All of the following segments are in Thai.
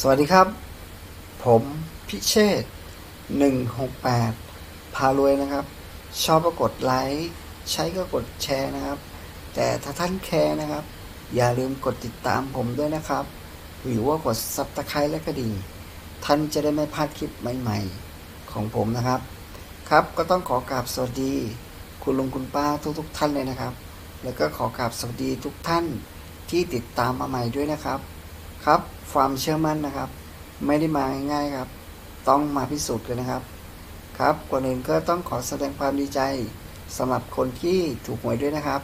สวัสดีครับ ผมพิเชษหนึ่งหกแปดพารวยนะครับ ชอบก็กดไลค์ใช้ก็กดแชร์นะครับ แต่ถ้าท่านแคร์นะครับ อย่าลืมกดติดตามผมด้วยนะครับ หรือว่ากดซับตะไคร้และกระดิ่งท่านจะได้ไม่พลาดคลิปใหม่ๆ ของผมนะครับ ครับก็ต้องขอกราบสวัสดี คุณลุงคุณป้าทุกๆท่านเลยนะครับ แล้วก็ขอกราบสวัสดีทุกท่านที่ติดตามมาใหม่ด้วยนะครับ ครับ ความเชื่อมั่นนะครับ ไม่ได้มาง่ายๆครับ ต้องมาพิสูจน์กันนะครับ ครับก่อนอื่นก็ต้องขอแสดงความดีใจสำหรับคนที่ถูกหวยด้วยนะครับ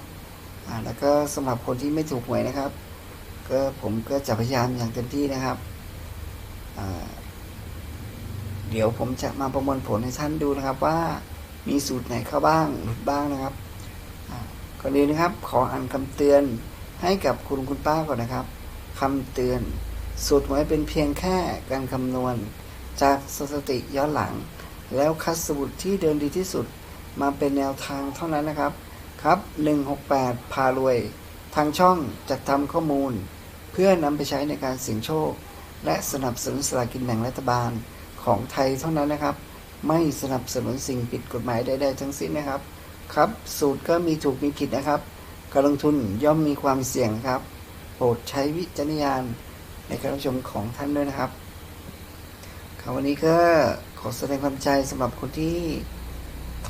อ่าแล้วก็สำหรับคนที่ไม่ถูกหวยนะครับ ก็ผมก็จะพยายามอย่างเต็มที่นะครับอ่าเดี๋ยวผมจะมาประมวลผลให้ท่านดูนะครับว่ามีสูตรไหนเข้าบ้างหลุดบ้างนะครับก่อนอื่นนะครับ ขออ่านคำเตือนให้กับคุณคุณป้าก่อนนะครับ คำเตือน สูตรหวยเป็นเพียงแค่การคำนวณ จากสถิติย้อนหลัง แล้วคัดสมุดที่เดินดีที่สุด มาเป็นแนวทางเท่านั้นนะครับ ครับ 168 พารวย ทางช่องจัดทำข้อมูล เพื่อนำไปใช้ในการเสี่ยงโชค และสนับสนุนสลากินแบ่งรัฐบาลของไทยเท่านั้นนะครับ ไม่สนับสนุนสิ่งผิดกฎหมายใดๆทั้งสิ้นนะครับ ครับ สูตรก็มีถูกมีผิดนะครับ การลงทุนย่อมมีความเสี่ยงครับ ปรดใช้วิจารณญาณในการรับชมของท่านด้วยนะครับครับวันนี้ก็ขอแสดงความใจสำหรับคนที่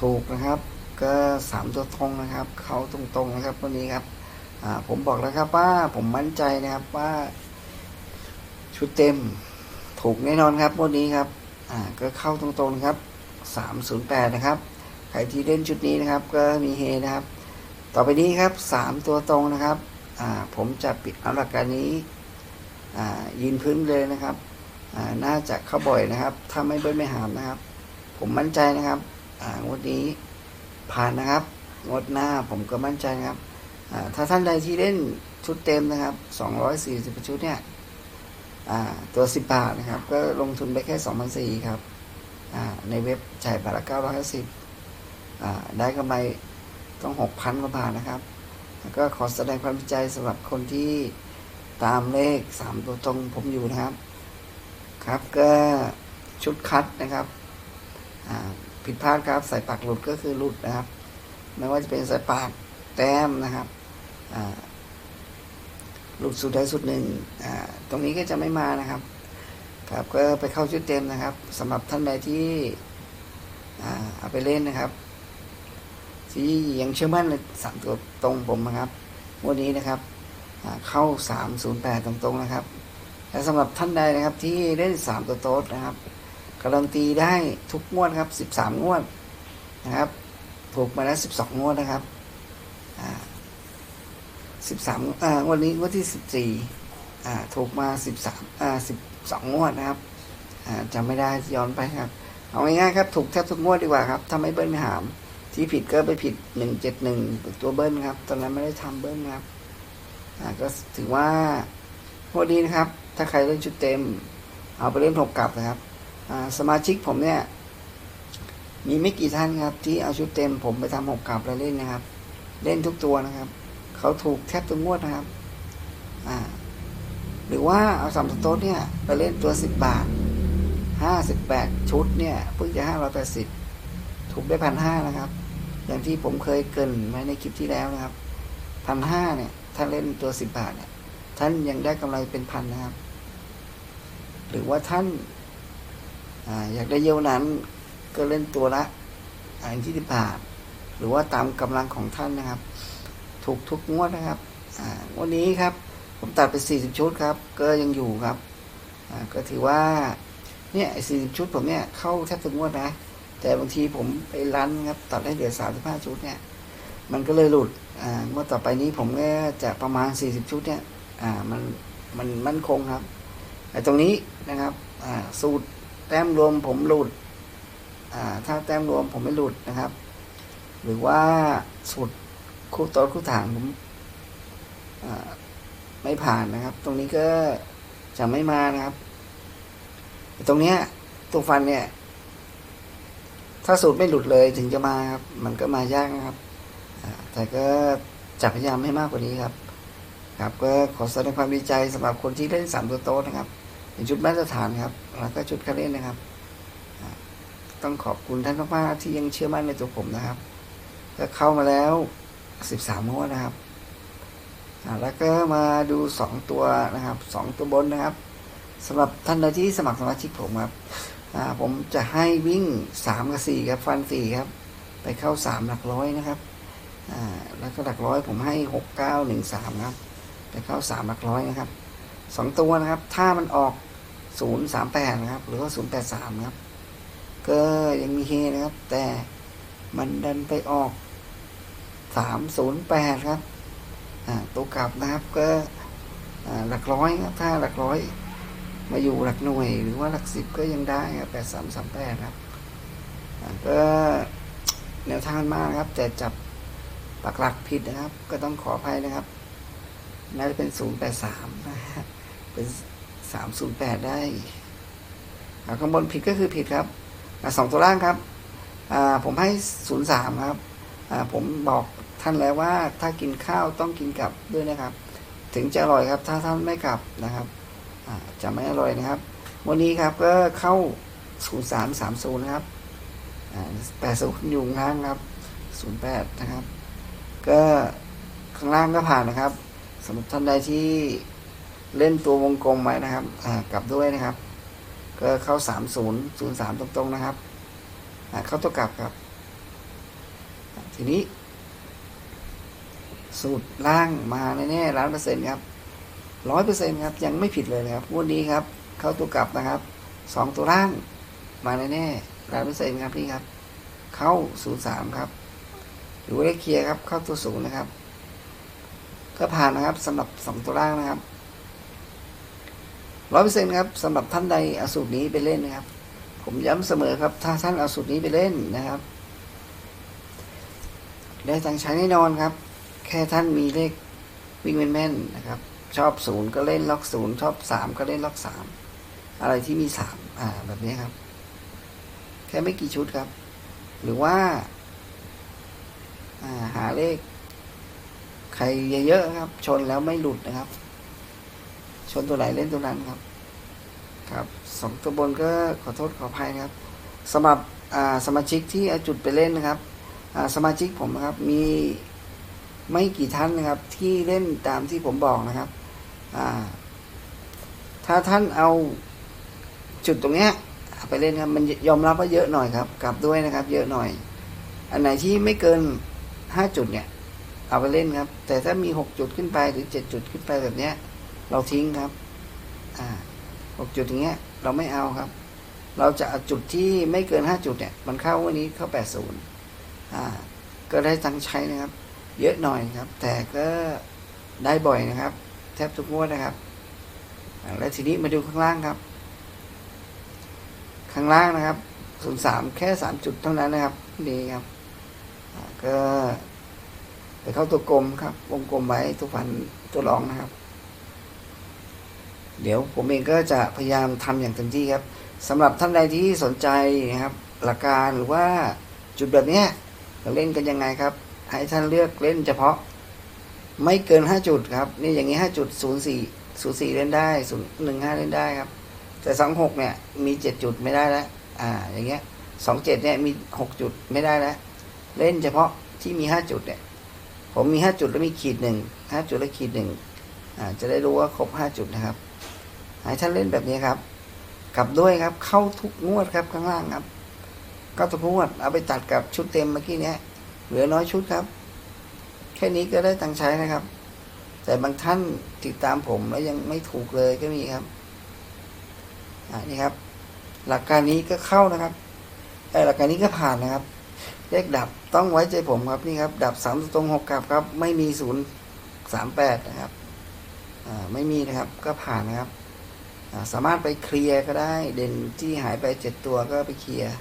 ถูกนะครับ ก็สามตัวตรงนะครับ เขาตรงๆนะครับวันนี้ครับผมบอกแล้วครับว่าผมมั่นใจนะครับว่าชุดเต็มถูกแน่นอนครับวันนี้ครับก็เข้าตรงๆนะครับสามศูนย์แปดนะครับใครที่เล่นชุดนี้นะครับ ก็มีเฮนะครับ ต่อไปนี้ครับสามตัวตรงนะครับ ผมจะปิดเอาหลักการนี้ยืนพื้นเลยนะครับน่าจะเข้าบ่อยนะครับ ถ้าไม่เบิ้ลไม่หามนะครับ ผมมั่นใจนะครับงวดนี้ผ่านนะครับงวดหน้าผมก็มั่นใจครับถ้าท่านใดที่เล่นชุดเต็มนะครับ 240ชุดเนี่ยตัว 10 บาทนะครับ ก็ลงทุนไปแค่2,400ครับในเว็บจ่ายบาทละ950ได้กำไรต้องหกพันกว่าบาทนะครับ แล้วก็ขอแสดงความดีใจสำหรับคนที่ตามเลขสามตัวตรงผมอยู่นะครับ ครับก็ชุดคัดนะครับผิดพลาดครับใสายปากหลุดก็คือหลุดนะครับ ไม่ว่าจะเป็นใสายปากแต้มนะครับหลุดสุดใดสุดหนึ่งตรงนี้ก็จะไม่มานะครับ ครับก็ไปเข้าชุดเต็มนะครับสำหรับท่านใดที่เอาไปเล่นนะครับ ที่ยังเชื่อมั่นในสามตัวตรงผมนะครับวันนี้นะครับเข้าสามศูนย์แปดตรงๆนะครับ และสำหรับท่านใดนะครับที่เล่นสามตัวโต๊ดนะครับการันตีได้ทุกงวดครับสิบสามงวดนะครับ ถูกมาแล้วสิบสองงวดนะครับสิบสามอ่าวันนี้งวดที่สิบสี่อ่าถูกมาสิบสามอ่าสิบสองงวดนะครับอ่าจำไม่ได้ย้อนไปครับ เอาง่ายๆครับ ถูกแทบทุกงวดดีกว่าครับถ้าไม่เบิ้ลไม่หาม ที่ผิดก็ไปผิดหนึ่งเจ็ดหนึ่งตัวเบิ้ลครับ ตอนนั้นไม่ได้ทำเบิ้ลครับก็ถือว่าวันนี้นะครับ ถ้าใครเล่นชุดเต็ม เอาไปเล่นหกกลับนะครับสมาชิกผมเนี่ย มีไม่กี่ท่านครับ ที่เอาชุดเต็ม ผมไปทำหกกลับแล้วเล่นนะครับ เล่นทุกตัวนะครับ เขาถูกแทบทุกงวดนะครับหรือว่าเอาสามสโต๊ดเนี่ย ไปเล่นตัวสิบบาทห้าสิบแปดชุดเนี่ยเพิ่งจะห้าร้อยแปดสิบถูกได้พันห้านะครับ อย่างที่ผมเคยเกินไว้ในคลิปที่แล้วนะครับพันห้าเนี่ยถ้าเล่นตัวสิบบาทเนี่ยท่านยังได้กำไรเป็นพันนะครับ หรือว่าท่านออยากได้เยอะนั้นก็เล่นตัวละอันที่สิบบาท หรือว่าตามกำลังของท่านนะครับ ถูกทุกงวดนะครับวันนี้ครับ ผมตัดไปสี่สิบชุดครับ ก็ยังอยู่ครับก็ถือว่าเนี่ยสี่สิบชุดผมเนี่ยเข้าแทบทุกงวดนะ แต่บางทีผมไปรันครับตัดให้เหลือสามสิบห้าชุดเนี่ย มันก็เลยหลุดอ่าเมื่อต่อไปนี้ผมก็จะประมาณสี่สิบชุดเนี่ยอ่ามันมันมั่นคงครับแต่ตรงนี้นะครับอ่าสูตรแต้มรวมผมหลุดอ่าถ้าแต้มรวมผมไม่หลุดนะครับ หรือว่าสูตรคู่ต๊ดคู่ถางผมอ่าไม่ผ่านนะครับ ตรงนี้ก็จะไม่มานะครับ ตรงเนี้ยตัวฟันเนี่ย ถ้าสูตรไม่หลุดเลยถึงจะมาครับมันก็มายากนะครับ แต่ก็จะพยายามให้มากกว่านี้ครับ ครับก็ขอแสดงความดีใจสำหรับคนที่เล่นสามตัวโต๊ะนะครับเป็นชุดมาตรฐานครับ แล้วก็ชุดการเล่นนะครับ ต้องขอบคุณท่านมากๆที่ยังเชื่อมั่นในตัวผมนะครับก็เข้ามาแล้วสิบสามงวดนะครับแล้วก็มาดูสองตัวนะครับสองตัวบนนะครับสำหรับท่านใดที่สมัครสมาชิกผมครับ ผมจะให้วิ่งสามกับสี่ครับ ฟันสี่ครับ ไปเข้าสามหลักร้อยนะครับแล้วก็หลักร้อยผมให้หกเก้าหนึ่งสามครับ ไปเข้าสามหลักร้อยนะครับสองตัวนะครับ ถ้ามันออกศูนย์สามแปดนะครับ หรือว่าศูนย์แปดสามครับ ก็ยังมีเฮนะครับ แต่มันดันไปออกสามศูนย์แปดครับตัวกลับนะครับก็หลักร้อยครับถ้าหลักร้อย มาอยู่หลักหน่วยหรือว่าหลักสิบก็ยังได้ครับแปดสามสามแปดครับก็แนวทางมากครับ แต่จับปักหลักผิดนะครับ ก็ต้องขออภัยนะครับน่าจะเป็นศูนย์แปดสามนะฮะเป็นสามศูนย์แปดได้ข้างบนผิดก็คือผิดครับสองตัวล่างครับผมให้ศูนย์สามครับผมบอกท่านแล้วว่าถ้ากินข้าวต้องกินกับด้วยนะครับ ถึงจะอร่อยครับ ถ้าท่านไม่กลับนะครับ จะไม่อร่อยนะครับ วันนี้ครับก็เข้าศูนย์สามสามศูนย์ครับแปดศูนย์อยู่ข้างครับศูนย์แปดนะครับ ก็ข้างล่างก็ผ่านนะครับสำหรับท่านใดที่เล่นตัววงกลมไว้นะครับกลับด้วยนะครับ ก็เข้าสามศูนย์ศูนย์สามตรงๆนะครับเข้าตัวกลับครับ ทีนี้ สูตรล่างมาแน่ๆร้านเปอร์เซ็นต์ครับ ร้อยเปอร์เซ็นต์ครับ ยังไม่ผิดเลยนะครับงวันนี้ครับ เข้าตัวกลับนะครับสองตัวล่าง มาแน่ๆร้านเปอร์เซ็นต์ครับนี่ครับ เข้าศูนย์สามครับหรือว่าเลขเคลียร์ครับ เข้าตัวศูนย์นะครับ ก็ผ่านนะครับสำหรับสองตัวล่างนะครับร้อยเปอร์เซ็นต์ครับสำหรับท่านใดเอาสูตรนี้ไปเล่นนะครับ ผมย้ำเสมอครับ ถ้าท่านเอาสูตรนี้ไปเล่นนะครับ ได้ตังใช้แน่นอนครับ แค่ท่านมีเลขวิ่งแม่นๆนะครับ ชอบศูนย์ก็เล่นล็อกศูนย์ชอบสามก็เล่นล็อกสามอะไรที่มีสามอ่าแบบนี้ครับ แค่ไม่กี่ชุดครับ หรือว่าาหาเลข ใครเยอะๆครับ ชนแล้วไม่หลุดนะครับ ชนตัวไหนเล่นตัวนั้นครับ ครับสองตัวบนก็ขอโทษขออภัยนะครับสำหรับสมาชิกที่เอาจุดไปเล่นนะครับสมาชิกผมนะครับมีไม่กี่ท่านนะครับ ที่เล่นตามที่ผมบอกนะครับ ถ้าท่านเอาจุดตรงเนี้ยเอาไปเล่นครับ มันยอมรับว่าเยอะหน่อยครับ กลับด้วยนะครับ เยอะหน่อย อันไหนที่ไม่เกินห้าจุดเนี่ย เอาไปเล่นครับ แต่ถ้ามีหกจุดขึ้นไปหรือเจ็ดจุดขึ้นไปแบบเนี้ย เราทิ้งครับหกจุดอย่างเงี้ย เราไม่เอาครับ เราจะเอาจุดที่ไม่เกินห้าจุดเนี่ย มันเข้าวันนี้เข้าแปดศูนย์ก็ได้ตังใช้นะครับ เยอะหน่อยครับ แต่ก็ได้บ่อยนะครับ ทบทุกงวดนะครับ แล้วทีนี้มาดูข้างล่างครับ ข้างล่างนะครับศูนย์สามแค่สามจุดเท่านั้นนะครับนี่ครับก็ไปเข้าตัวกลมครับ วงกลมไว้ทุกพันตัวรองนะครับ เดี๋ยวผมเองก็จะพยายามทำอย่างเต็มที่ครับสำหรับท่านใดที่สนใจนะครับ หลักการหรือว่าจุดแบบเนี้ยเราเล่นกันยังไงครับ ให้ท่านเลือกเล่นเฉพาะ ไม่เกินห้าจุดครับ นี่อย่างนี้ห้าจุดศูนย์สี่ศูนย์สี่เล่นได้ศูนย์หนึ่งห้าเล่นได้ครับ แต่สองหกเนี่ยมีเจ็ดจุดไม่ได้แล้วอ่า อย่างเงี้ยสองเจ็ดเนี่ยมีหกจุดไม่ได้แล้วเล่นเฉพาะที่มีห้าจุดเนี่ย ผมมีห้าจุดแล้วมีขีดหนึ่งห้าจุดแล้วขีดหนึ่งอ่าจะได้รู้ว่าครบห้าจุดนะครับให้ท่านเล่นแบบนี้ครับ กลับด้วยครับ เข้าทุกงวดครับข้างล่างครับก็ทุกงวดเอาไปตัดกับชุดเต็มเมื่อกี้เนี้ยเหลือน้อยชุดครับ ค่นี้ก็ได้ตังใช้นะครับ แต่บางท่านติดตามผมแล้วยังไม่ถูกเลยก็มีครับอ่านี่ครับ หลักการนี้ก็เข้านะครับไอ้หลักการนี้ก็ผ่านนะครับ เลขดับต้องไว้ใจผมครับนี่ครับ ดับสามตรงหกกลับครับ ไม่มีศูนย์สามแปดนะครับอ่าไม่มีนะครับก็ผ่านนะครับสามารถไปเคลียร์ก็ได้ เด่นที่หายไปเจ็ดตัวก็ไปเคลียร์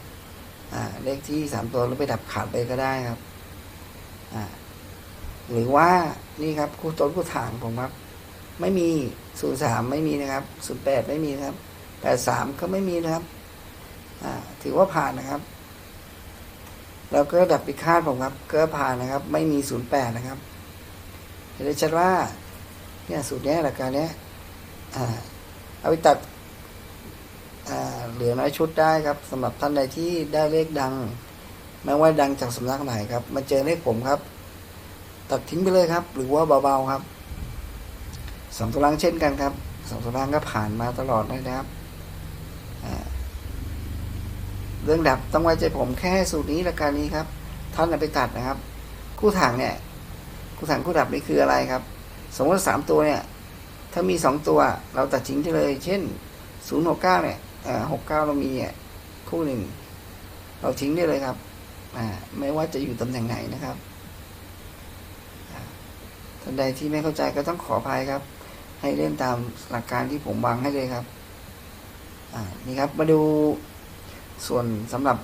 เลขที่สามตัวแล้วไปดับขาดไปก็ได้ครับ หรือว่านี่ครับคู่ต้นคู่ถางผมครับ ไม่มีศูนย์สามไม่มีนะครับศูนย์แปดไม่มีนะครับแปดสามก็ไม่มีนะครับอ่าถือว่าผ่านนะครับ แล้วก็ดับพิฆาตผมครับ ก็ผ่านนะครับ ไม่มีศูนย์แปดนะครับเห็นได้ชัดว่าเนี่ยสูตรเนี้ยหลักการเนี้ยอ่าเอาไปตัดอ่าเหลือน้อยชุดได้ครับสำหรับท่านใดที่ได้เลขดัง ไม่ว่าดังจากสำนักไหนครับ มาเจอเลขผมครับ ตัดทิ้งไปเลยครับ หรือว่าเบาๆครับสองตัวล่างเช่นกันครับสองตัวล่างก็ผ่านมาตลอดเลยนะครับเรื่องดับต้องไว้ใจผมแค่สูตรนี้ละการนี้ครับท่านไปตัดนะครับ คู่ถังเนี่ย คู่ถังคู่ดับนี่คืออะไรครับ สมมติว่าสามตัวเนี่ย ถ้ามีสองตัวเราตัดทิ้งได้เลย เช่นศูนย์หกเก้าเนี่ยหกเก้าเรามีอะคู่หนึ่งเราทิ้งได้เลยครับไม่ว่าจะอยู่ตำแหน่งไหนนะครับ ท่านใดที่ไม่เข้าใจก็ต้องขออภัยครับ ให้เล่นตามหลักการที่ผมวางให้เลยครับอ่านี่ครับมาดูส่วนสำหรับ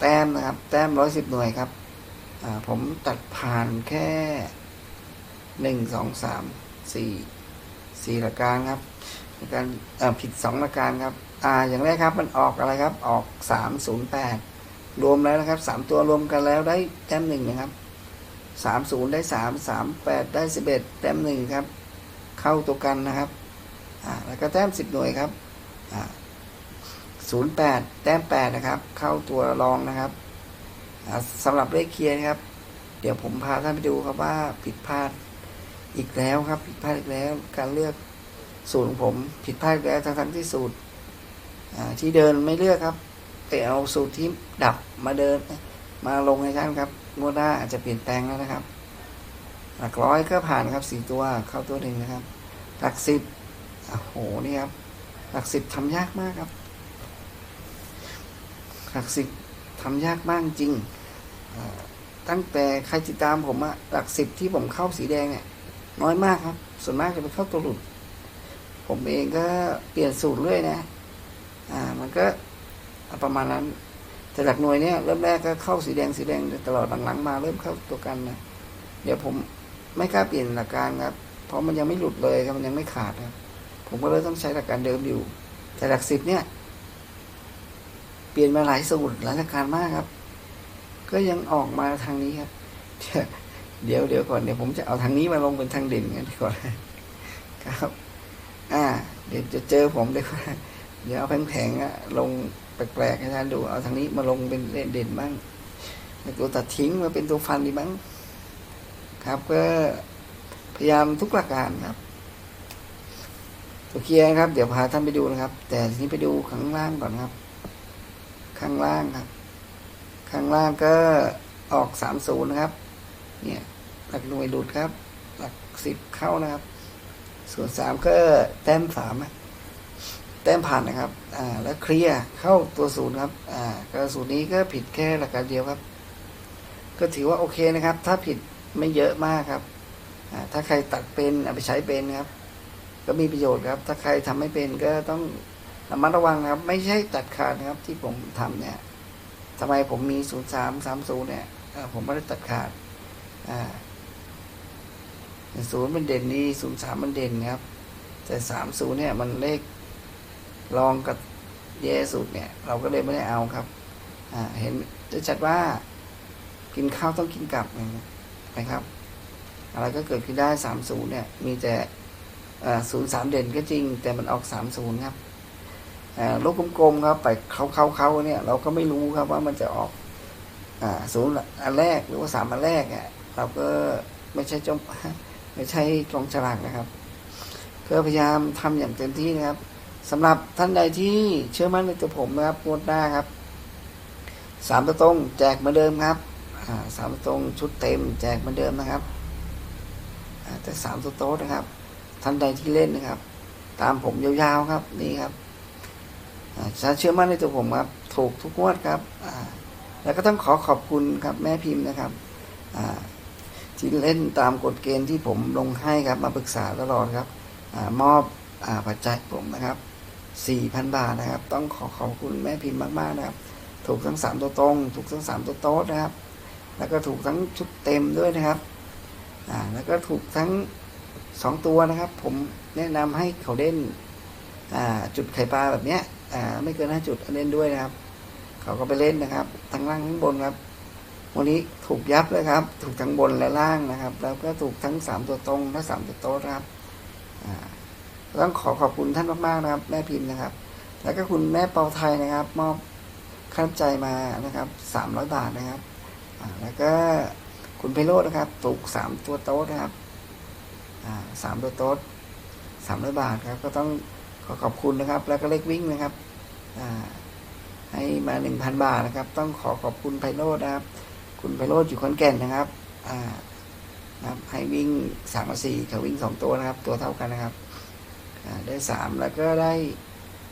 แต้มนะครับ แต้มร้อยสิบหน่วยครับอ่าผมตัดผ่านแค่หนึ่งสองสามสี่สี่หลักการครับหลักการผิดสองหลักการครับอ่าอย่างแรกครับมันออกอะไรครับออกสามศูนย์แปดรวมแล้วนะครับสามตัวรวมกันแล้วได้แต้มหนึ่งนะครับ สามศูนย์ได้สามสามแปดได้สิบเอ็ดแต้มหนึ่งครับ เข้าตัวกันนะครับอ่าแล้วก็แต้มสิบหน่วยครับอ่าศูนย์แปดแต้มแปดนะครับ เข้าตัวรองนะครับอ่าสำหรับเลขเคลียร์ครับ เดี๋ยวผมพาท่านไปดูครับว่าผิดพลาดอีกแล้วครับ ผิดพลาดอีกแล้วการเลือกสูตรของผมผิดพลาดแล้วทั้งทั้งที่สูตรอ่าที่เดินไม่เลือกครับแต่เอาสูตรที่ดับมาเดินมาลงในท่านครับ งวดหน้าอาจจะเปลี่ยนแปลงแล้วนะครับ หลักร้อยก็ผ่านครับสี่ตัวเข้าตัวหนึ่งนะครับ หลักสิบโอ้โหนี่ครับ หลักสิบทำยากมากครับ หลักสิบทำยากมากจริง ตั้งแต่ใครติดตามผมอะหลักสิบที่ผมเข้าสีแดงเนี่ยน้อยมากครับ ส่วนมากจะไปเข้าตัวหลุด ผมเองก็เปลี่ยนสูตรเรื่อยนะ อ่า มันก็ประมาณนั้น แต่หลักหน่วยเนี่ยเริ่มแรกก็เข้าสีแดงสีแดงตลอดหลังๆมาเริ่มเข้าตัวกันนะเดี๋ยวผมไม่กล้าเปลี่ยนหลักการครับ เพราะมันยังไม่หลุดเลยครับมันยังไม่ขาดครับ ผมก็เลยต้องใช้หลักการเดิมอยู่ แต่หลักสิบเนี่ย เปลี่ยนมาหลายสูตรหลายหลักการมากครับ ก็ยังออกมาทางนี้ครับ เดี๋ยวเดี๋ยวก่อนเดี๋ยวผมจะเอาทางนี้มาลงเป็นทางเด่นกันก่อนครับ อ่า เดี๋ยวจะเจอผมเดี๋ยวเดี๋ยวเอาแผงๆอะลง แปลกๆให้ท่านดูเอาทางนี้มาลงเป็นเด่นบ้างตัวตัดทิ้งมาเป็นตัวฟันดีบ้างครับ ก็พยายามทุกหลักการครับตัวเคลียร์ครับ เดี๋ยวพาท่านไปดูนะครับ แต่ทีนี้ไปดูข้างล่างก่อนครับ ข้างล่างครับ ข้างล่างก็ออกสามศูนย์นะครับ เนี่ย หลักหน่วยหลุดครับ หลักสิบเข้านะครับ ส่วนสามก็แต้มสามอะ แต้มผ่านนะครับ อ่า แล้วเคลียร์เข้าตัวศูนย์ครับ อ่าก็สูตรนี้ก็ผิดแค่หลักการเดียวครับ ก็ถือว่าโอเคนะครับ ถ้าผิดไม่เยอะมากครับ อ่า ถ้าใครตัดเป็นเอาไปใช้เป็นครับ ก็มีประโยชน์ครับ ถ้าใครทำไม่เป็นก็ต้องระมัดระวังครับ ไม่ใช่ตัดขาดนะครับ ที่ผมทำเนี่ยทำไมผมมีศูนย์สามสามศูนย์เนี่ยผมไม่ได้ตัดขาด อ่าศูนย์มันเด่นนี่ศูนย์สามมันเด่นครับ แต่สามศูนย์เนี่ยมันเลข รองกับแย่สุดเนี่ย เราก็เลยไม่ได้เอาครับเห็นจะชัดว่ากินข้าวต้องกินกลับนะครับ อะไรก็เกิดขึ้นได้สามศูนย์เนี่ย มีแต่ศูนย์สามเด่นก็จริง แต่มันออกสามศูนย์ครับลูกกลมๆครับ ไปเขาเขาเขาเนี่ย เราก็ไม่รู้ครับว่ามันจะออกศูนย์อันแรกหรือว่าสามอันแรกอะเราก็ไม่ใช่จมไม่ใช่กองฉลากนะครับก็พยายามทำอย่างเต็มที่นะครับ สำหรับท่านใดที่เชื่อมั่นในตัวผมนะครับงวดหน้าครับสามตัวตรงแจกเหมือนเดิมครับสามตัวตรงชุดเต็ม แจกเหมือนเดิมนะครับแต่สามตัวโต๊ะนะครับ ท่านใดที่เล่นนะครับ ตามผมยาวๆครับนี่ครับอ่าถ้าเชื่อมั่นในตัวผมครับ ถูกทุกงวดครับแล้วก็ต้องขอขอบคุณครับแม่พิมพ์นะครับที่เล่นตามกฎเกณฑ์ที่ผมลงให้ครับมาปรึกษาตลอดครับอมอบอปัจจัยผมนะครับ 4,000 บาทนะครับ ต้องขอขอบคุณแม่พิมพ์มากๆนะครับ ถูกทั้ง 3 ตัวตรง ถูกทั้ง 3 ตัวโต๊ดนะครับ แล้วก็ถูกทั้งชุดเต็มด้วยนะครับ อ่า แล้วก็ถูกทั้ง 2 ตัวนะครับ ผมแนะนำให้เขาเล่น อ่า จุดไข่ปลาแบบเนี้ย อ่า ไม่เกินห้าจุดเล่นด้วยนะครับ เขาก็ไปเล่นนะครับ ทั้งล่างทั้งบนครับ วันนี้ถูกยับเลยครับ ถูกทั้งบนและล่างนะครับ แล้วก็ถูกทั้งสามตัวตรงและสามตัวโต๊ะนะครับ อ่า ต้องขอขอบคุณท่านมากๆนะครับ แม่พิมพ์นะครับ แล้วก็คุณแม่เปาไทยนะครับ มอบค่าน้ำใจมานะครับสามร้อยบาทนะครับแล้วก็คุณไพโรจน์นะครับถูกสามตัวโต๊ะนะครับสามตัวโต๊ะสามร้อยบาทครับ ก็ต้องขอขอบคุณนะครับ แล้วก็เลขวิ่งนะครับให้มาหนึ่งพันบาทนะครับ ต้องขอขอบคุณไพโรจนะครับ คุณไพโรจอยู่ขอนแก่นนะครับนะครับ ให้วิ่งสามสี่เขาวิ่งสองตัวนะครับ ตัวเท่ากันนะครับ ได้สามแล้วก็ได้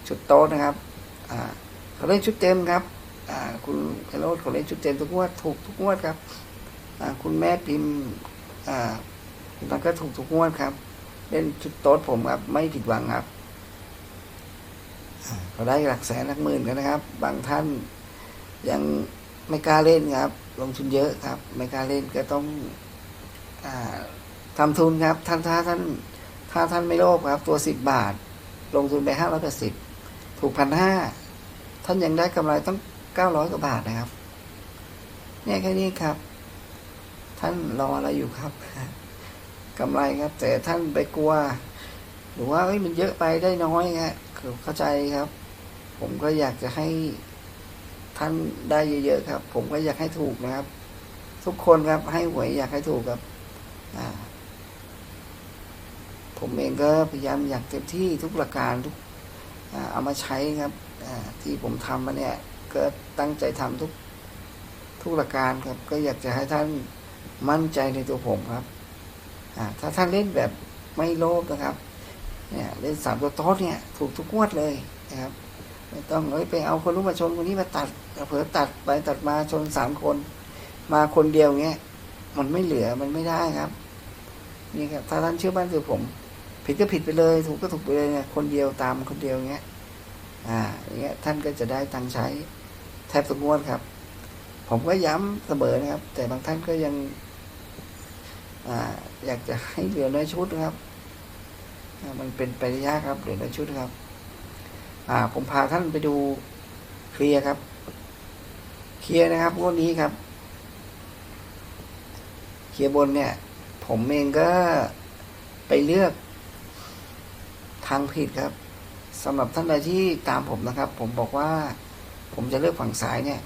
ชุดโต๊ะนะครับเขาเล่นชุดเต็มครับคุณไพโรจน์เขาเล่นชุดเต็มทุกงวดถูกทุกงวดครับคุณแม่พิมพ์อ่ามันก็ถูกทุกงวดครับ เล่นชุดโต๊ะผมครับ ไม่ผิดหวังครับเขาได้หลักแสนหลักหมื่นกันนะครับ บางท่านยังไม่กล้าเล่นครับ ลงทุนเยอะครับ ไม่กล้าเล่นก็ต้องอาทำทุนครับท่านถ้าท่าน ถ้าท่านไม่โลภครับ ตัวสิบบาท ลงทุนไปห้าร้อยแปดสิบถูกพันห้าท่านยังได้กำไรต้องเก้าร้อยกว่าบาทนะครับ เนี่ยแค่นี้ครับ ท่านรออะไรอยู่ครับกำไรครับ แต่ท่านไปกลัว หรือว่าเอ้ยมันเยอะไปได้น้อยฮะคือเข้าใจครับ ผมก็อยากจะให้ท่านได้เยอะๆครับ ผมก็อยากให้ถูกนะครับ ทุกคนครับให้หวยอยากให้ถูกครับ อ่า ผมเองก็พยายามอยากเต็มที่ทุกประการทุกเอามาใช้ครับที่ผมทำมาเนี่ยก็ตั้งใจทำทุกทุกประการครับ ก็อยากจะให้ท่านมั่นใจในตัวผมครับถ้าท่านเล่นแบบไม่โลภนะครับเนี่ยเล่นสามตัวโต๊ะเนี่ยถูกทุกงวดเลยนะครับไม่ต้องเอ้ยไปเอาคนรู้มาชนคนนี้มาตัดเผลอตัดไปตัดมาชนสามคน มาคนเดียวเงี้ยมันไม่เหลือมันไม่ได้ครับ นี่ครับถ้าท่านเชื่อมั่นคือผม ผิดก็ผิดไปเลย ถูกก็ถูกไปเลยเนี่ยคนเดียวตามคนเดียวเงี้ยอ่าอย่างเงี้ยท่านก็จะได้ตังใช้แทบทุกงวดครับ ผมก็ย้ำเสมอนะครับ แต่บางท่านก็ยังอ่าอยากจะให้เหลือน้อยชุดนะครับมันเป็นไปได้ยากครับเหลือน้อยชุดครับ อ่า ผมพาท่านไปดูเคลียร์ครับ เคลียร์นะครับงวดนี้ครับเคลียร์บนเนี่ย ผมเองก็ไปเลือก ทางผิดครับสำหรับท่านใดที่ตามผมนะครับ ผมบอกว่าผมจะเลือกฝั่งซ้ายเนี่ย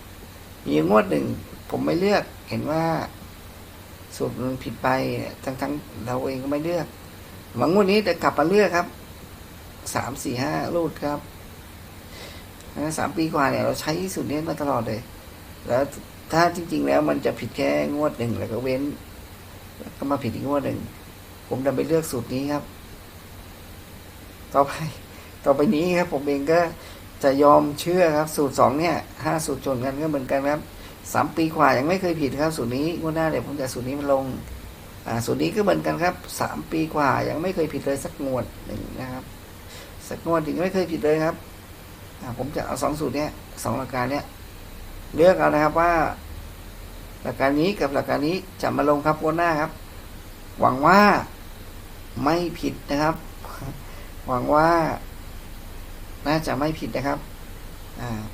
มีงวดหนึ่ง ผมไม่เลือกเห็นว่าสูตรมันผิดไปทั้งทั้งๆเราเองก็ไม่เลือกหวังงวดนี้จะกลับมาเลือกครับสามสี่ห้ารูดครับสามปีกว่าเนี่ยเราใช้สูตรนี้มาตลอดเลย แล้วถ้าจริง ๆ แล้วมันจะผิดแค่งวดหนึ่งแล้วก็เว้น ก็มาผิดอีกงวดหนึ่งผมดันไปเลือกสูตรนี้ครับ ต่อไป ต่อไปนี้ครับผมเองก็จะยอมเชื่อครับ สูตรสองเนี่ยห้าสูตรชนกันก็เหมือนกันครับสามปีกว่ายังไม่เคยผิดครับ สูตรนี้งวดหน้าเดี๋ยวผมจะสูตรนี้มันลงอ่าสูตรนี้ก็เหมือนกันครับสามปีกว่ายังไม่เคยผิดเลยสักงวดหนึ่งนะครับ สักงวดถึงไม่เคยผิดเลยครับอ่าผมจะเอาสองสูตรเนี้ยสองหลักการเนี้ยเลือกเอานะครับว่า หลักการนี้กับหลักการนี้จะมาลงครับงวดหน้าครับ หวังว่าไม่ผิดนะครับ หวังว่า น่าจะไม่ผิดนะครับ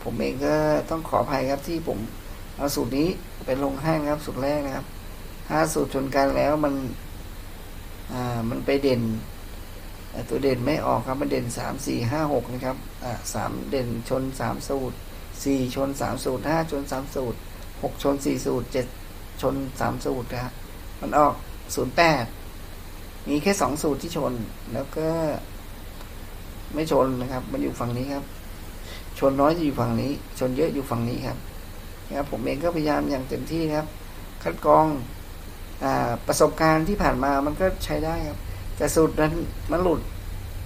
ผมเองก็ต้องขออภัยครับที่ผมเอาสูตรนี้ไปลงห้นะครับสูตรแรกนะครับ ถ้าสูตรชนกันแล้วมัน อ่า มันไปเด่น ตัวเด่นไม่ออกครับ มันเด่นสามสี่ห้าหกนะครับ อ่าสามเด่นชนสามสูตรสี่ชนสามสูตรห้าชนสามสูตรหกชนสี่สูตรเจ็ดชนสามสูตรนะครับมันออกศูนย์แปดมีแค่สองสูตรที่ชน แล้วก็ ไม่ชนนะครับ มันอยู่ฝั่งนี้ครับ ชนน้อยจะอยู่ฝั่งนี้ ชนเยอะอยู่ฝั่งนี้ครับนะครับผมเองก็พยายามอย่างเต็มที่ครับ คัดกรองอประสบการณ์ที่ผ่านมามันก็ใช้ได้ครับ แต่สูตรนั้นมันหลุด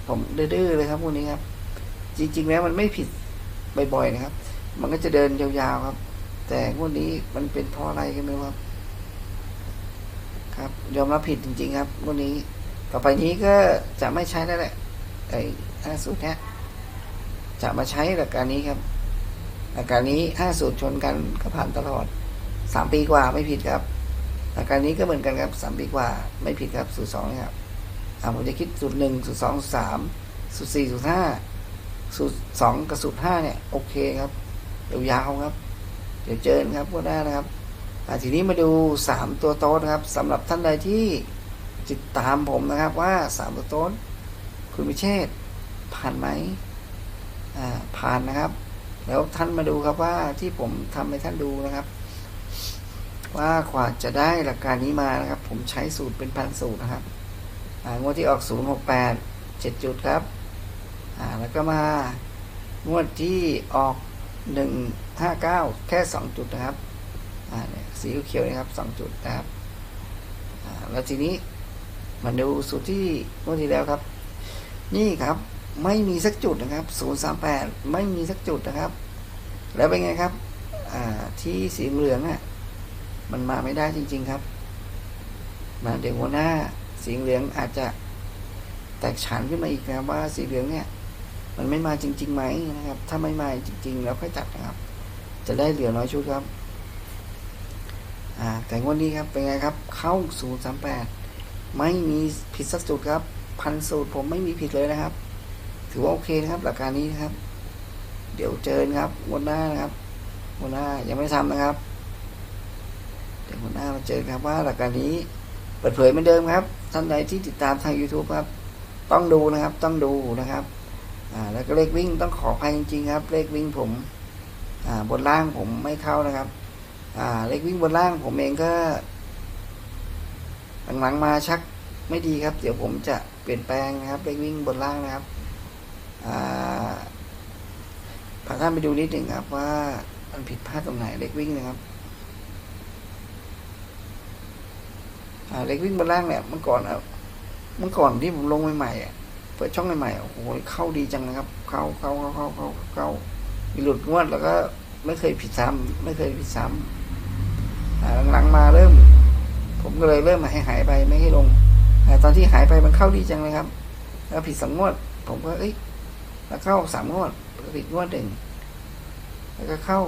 ผมดื้อเลยครับพวกนี้ครับ จริง ๆ แล้วมันไม่ผิดบ่อยๆนะครับ มันก็จะเดินยาวๆครับ แต่พวกนี้มันเป็นเพราะอะไรกันไม่รู้ครับ ครับ ยอมรับผิดจริง ๆ ครับพวกนี้ต่อไปนี้ก็จะไม่ใช้แล้วแหละไอ้ ห้าสูตรนี้จะมาใช้หลักการนี้ครับหลักการนี้ห้าสูตรชนกันก็ผ่านตลอดสามปีกว่าไม่ผิดครับหลักการนี้ก็เหมือนกันครับสามปีกว่าไม่ผิดครับสูตรสองนะครับผมจะคิดสูตรหนึ่งสูตรสองสูตรสามสูตรสี่สูตรห้าสูตรสองกับสูตรห้าเนี่ยโอเคครับยาวๆครับ เดี๋ยวเจอกันครับก็ได้นะครับอ่ทีนี้มาดูสามตัวโต๊ะนะครับสำหรับท่านใดที่ติดตามผมนะครับว่าสามตัวโต๊ะคุณวิเชษ ผ่านไหมอ่าผ่านนะครับแล้วท่านมาดูครับว่าที่ผมทำให้ท่านดูนะครับ ว่ากว่าจะได้หลักการนี้มานะครับ ผมใช้สูตรเป็นพันสูตรนะครับอ่างวดที่ออก 068 7 จุดครับอ่าแล้วก็มางวดที่ออก 159 แค่ 2 จุดนะครับอ่าเนี่ยสีเขียวนะครับ 2 จุดนะครับอ่าแล้วทีนี้มาดูสูตรที่งวดที่แล้วครับ นี่ครับ ไม่มีสักจุดนะครับ 038 ไม่มีสักจุดนะครับ แล้วเป็นไงครับ ที่สีเหลืองอะ มันมาไม่ได้จริง ๆครับ มาเดี๋ยวหัวหน้า สีเหลืองอาจจะแตกฉานขึ้นมาอีกนะว่าสีเหลืองเนี่ย มันไม่มาจริงๆไหมนะครับ ถ้าไม่มาจริง ๆ แล้วค่อยจัดนะครับ จะได้เหลือน้อยชุดครับ อ่า แต่งวันนี้ครับ เป็นไงครับ เข้าศูนย์สามแปดไม่มีผิดสักจุดครับ พันสูตรผมไม่มีผิดเลยนะครับ ถือว่าโอเคนะครับ หลักการนี้นะครับ เดี๋ยวเจอครับวันหน้านะครับวันหน้ายังไม่ทำนะครับ เดี๋ยววันหน้ามาเจอครับว่าหลักการนี้เปิดเผยเหมือนเดิมครับ ท่านใดที่ติดตามทาง YouTube ครับ ต้องดูนะครับ ต้องดูนะครับ อ่า แล้วก็เลขวิ่งต้องขออภัยจริงๆครับ เลขวิ่งผม อ่า บนล่างผมไม่เข้านะครับ อ่า เลขวิ่งบนล่างผมเองก็หลังๆมาชักไม่ดีครับ เดี๋ยวผมจะเปลี่ยนแปลงนะครับ เลขวิ่งบนล่างนะครับ พาท่านไปดูนิดหนึ่งครับว่ามันผิดพลาดตรงไหนเลขวิ่งนะครับเล็กวิ่งบนล่างเนี่ยเมื่อก่อนอะเมื่อก่อนที่ผมลงใหม่ๆอะเปิดช่องใหม่ๆโอ้โหเข้าดีจังนะครับ เข้าเข้าเข้าเข้าเข้าเข้ามีหลุดงวดแล้วก็ไม่เคยผิดซ้ำไม่เคยผิดซ้ำอ่าหลังๆมาเริ่ม ผมก็เลยเริ่มหายหายไปไม่ให้ลงอ่ตอนที่หายไปมันเข้าดีจังเลยครับ แล้วผิดสองงวด ผมก็เอ้ย แล้วเข้าสามงวดแล้วผิดงวดหนึ่งแล้วก็เข้า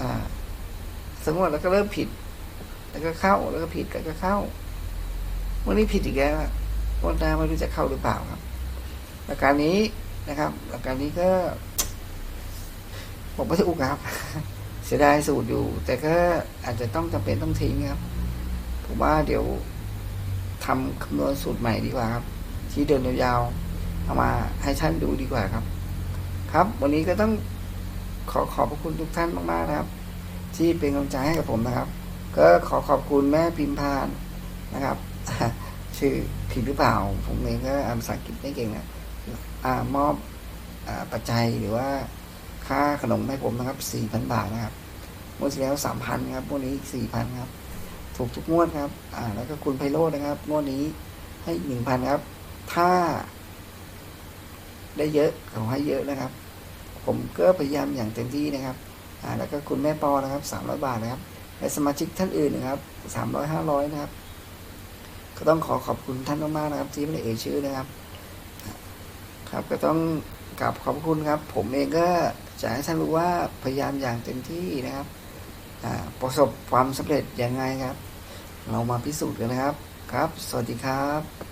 อ่าสองงวดแล้วก็เริ่มผิด แล้วก็เข้าแล้วก็ผิดแล้วก็เข้าวันนี้ผิดอีกแล้ววันหน้าไม่รู้จะเข้าหรือเปล่าครับหลักการนี้นะครับหลักการนี้ก็ผมไม่ถูกครับ เสียดายสูตรอยู่ แต่ก็อาจจะต้องจำเป็นต้องทิ้งครับผมว่าเดี๋ยวทำคำนวณสูตรใหม่ดีกว่าครับ ที่เดินยาวๆ เอามาให้ท่านดูดีกว่าครับ ครับ วันนี้ก็ต้องขอขอบพระคุณทุกท่านมากๆนะครับ ที่เป็นกำลังใจให้กับผมนะครับ ก็ขอขอบคุณแม่พิมพานนะครับ ชื่อผิดหรือเปล่า ผมเองก็อ่านภาษาอังกฤษไม่เก่งนะอ่ามอบอปัจจัยหรือว่าค่าขนมให้ผมนะครับสี่พันบาทนะครับงวดที่แล้วสามพันครับงวดนี้สี่พันครับ ถูกทุกงวดครับ อ่า แล้วก็คุณไพโรจน์นะครับงวดนี้ให้หนึ่งพันครับ ถ้า ได้เยอะขอให้เยอะนะครับ ผมก็พยายามอย่างเต็มที่นะครับแล้วก็คุณแม่ปอนะครับสามร้อยบาทนะครับและสมาชิกท่านอื่นนะครับสามร้อยห้าร้อยนะครับ ก็ต้องขอขอบคุณท่านมากๆนะครับที่ไม่ได้เอ่ยชื่อนะครับ ครับก็ต้องกราบขอบคุณครับ ผมเองก็จะให้ท่านรู้ว่าพยายามอย่างเต็มที่นะครับประสบความสำเร็จยังไงครับ เรามาพิสูจน์กันนะครับครับ สวัสดีครับ